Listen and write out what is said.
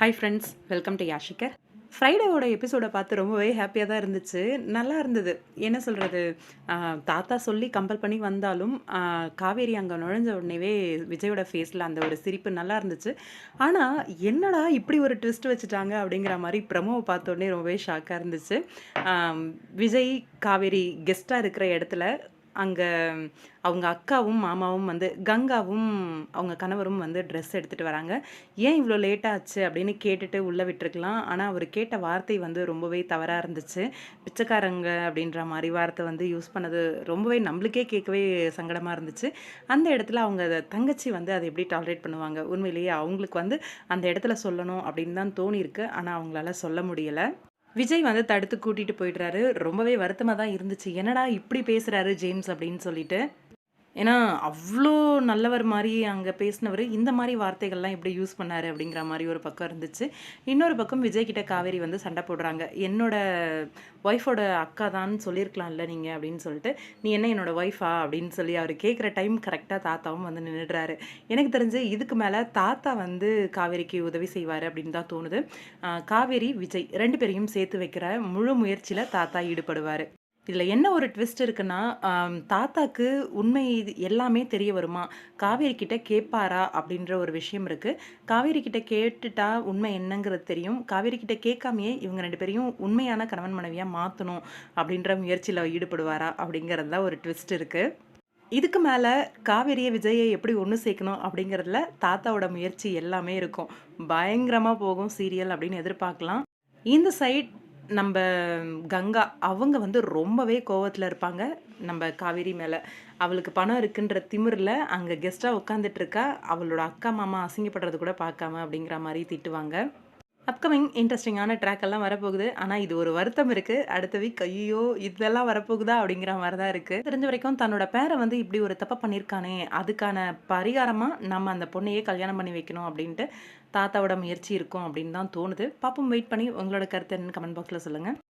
Hi friends welcome to யாஷிகர் ஃப்ரைடேவோட எபிசோடை பார்த்து ரொம்பவே ஹாப்பியாக தான் இருந்துச்சு. நல்லா இருந்தது. என்ன சொல்கிறது தாத்தா சொல்லி கம்பல் பண்ணி வந்தாலும் காவேரி அங்கே நுழைஞ்ச உடனேவே விஜயோட ஃபேஸில் அந்த ஒரு சிரிப்பு நல்லா இருந்துச்சு. ஆனால் என்னடா இப்படி ஒரு ட்விஸ்ட் வச்சுட்டாங்க அப்படிங்கிற மாதிரி ப்ரமோவை பார்த்தோடனே ரொம்பவே ஷாக்காக இருந்துச்சு. விஜய் காவேரி கெஸ்ட்டாக இருக்கிற இடத்துல அங்கே அவங்க அக்காவும் மாமாவும் வந்து கங்காவும் அவங்க கணவரும் வந்து ட்ரெஸ் எடுத்துகிட்டு வராங்க. ஏன் இவ்வளோ லேட்டாச்சு அப்படின்னு கேட்டுட்டு உள்ளே விட்டுருக்கலாம். ஆனால் அவர் கேட்ட வார்த்தை வந்து ரொம்பவே தவறாக இருந்துச்சு. பிச்சைக்காரங்க அப்படின்ற மாதிரி வார்த்தை வந்து யூஸ் பண்ணது ரொம்பவே நம்மளுக்கே கேட்கவே சங்கடமாக இருந்துச்சு. அந்த இடத்துல அவங்க தங்கச்சி வந்து அதை எப்படி டாலரேட் பண்ணுவாங்க? உண்மையிலேயே அவங்களுக்கு வந்து அந்த இடத்துல சொல்லணும் அப்படின்னு தான் தோணியிருக்கு. ஆனால் அவங்களால சொல்ல முடியலை. விஜய் வந்து தடுத்து கூட்டிகிட்டு போயிடுறாரு. ரொம்பவே வருத்தமாக தான் இருந்துச்சு. என்னடா இப்படி பேசுகிறாரு ஜேம்ஸ் அப்படின்னு சொல்லிட்டு. ஏன்னா அவ்வளோ நல்லவர் மாதிரி அங்கே பேசினவர் இந்த மாதிரி வார்த்தைகள்லாம் எப்படி யூஸ் பண்ணாரு அப்படிங்கிற மாதிரி ஒரு பக்கம் இருந்துச்சு. இன்னொரு பக்கம் விஜய்கிட்ட காவேரி வந்து சண்டை போடுறாங்க. என்னோட ஒய்ஃபோட அக்கா தான் சொல்லியிருக்கலாம்ல நீங்கள் அப்படின்னு சொல்லிட்டு நீ என்ன என்னோட ஒய்ஃபா அப்படின்னு சொல்லி அவர் கேட்குற டைம் கரெக்டாக தாத்தாவும் வந்து நின்றுடுறாரு எனக்கு தெரிஞ்சு இதுக்கு மேலே தாத்தா வந்து காவேரிக்கு உதவி செய்வார் அப்படின்னு தான் தோணுது. காவேரி விஜய் ரெண்டு பேரையும் சேர்த்து வைக்கிற முழு முயற்சியில் தாத்தா ஈடுபடுவார். இதில் என்ன ஒரு ட்விஸ்ட் இருக்குன்னா தாத்தாக்கு உண்மை இது எல்லாமே தெரிய வருமா? காவேரி கிட்ட கேட்பாரா அப்படின்ற ஒரு விஷயம் இருக்குது காவேரி கிட்ட கேட்டுட்டா உண்மை என்னங்கிறது தெரியும். காவேரி கிட்ட கேட்காமையே இவங்க ரெண்டு பேரையும் உண்மையான கணவன் மனைவியாக மாற்றணும் அப்படின்ற முயற்சியில் ஈடுபடுவாரா? அப்படிங்கிறது தான் ஒரு ட்விஸ்ட் இருக்குது இதுக்கு மேலே காவேரியை விஜயை எப்படி ஒன்று சேர்க்கணும் அப்படிங்கிறதுல தாத்தாவோட முயற்சி எல்லாமே இருக்கும். பயங்கரமாக போகும் சீரியல் அப்படின்னு எதிர்பார்க்கலாம். இந்த சைட் நம்ம கங்கா அவங்க வந்து ரொம்பவே கோவத்தில் இருப்பாங்க. நம்ம காவேரி மேலே. அவளுக்கு பணம் இருக்குன்ற திமிரில் அங்கே கெஸ்ட்டாக உட்காந்துட்டு இருக்கா. அவளோட அக்கா மாமா அசிங்கப்படுறது கூட பார்க்காம அப்படிங்கிற மாதிரி திட்டுவாங்க. அப்கமிங் இன்ட்ரெஸ்டிங்கான ட்ராக் எல்லாம் வரப்போகுது. ஆனால் இது ஒரு வருத்தம் இருக்குது அடுத்த வீக் ஐயோ இதெல்லாம் வரப்போகுதா? அப்படிங்கிற மாதிரி தான் இருக்குது தெரிஞ்ச வரைக்கும் தன்னோட பேரை வந்து இப்படி ஒரு தப்பை பண்ணியிருக்கானே அதுக்கான பரிகாரமாக நம்ம அந்த பொண்ணையே கல்யாணம் பண்ணி வைக்கணும் அப்படின்ட்டு தாத்தாவோட முயற்சி இருக்கும் அப்படின்னு தான் தோணுது. பாப்போம் வெயிட் பண்ணி உங்களோட கருத்து என்னன்னு கமெண்ட் பாக்ஸில் சொல்லுங்கள்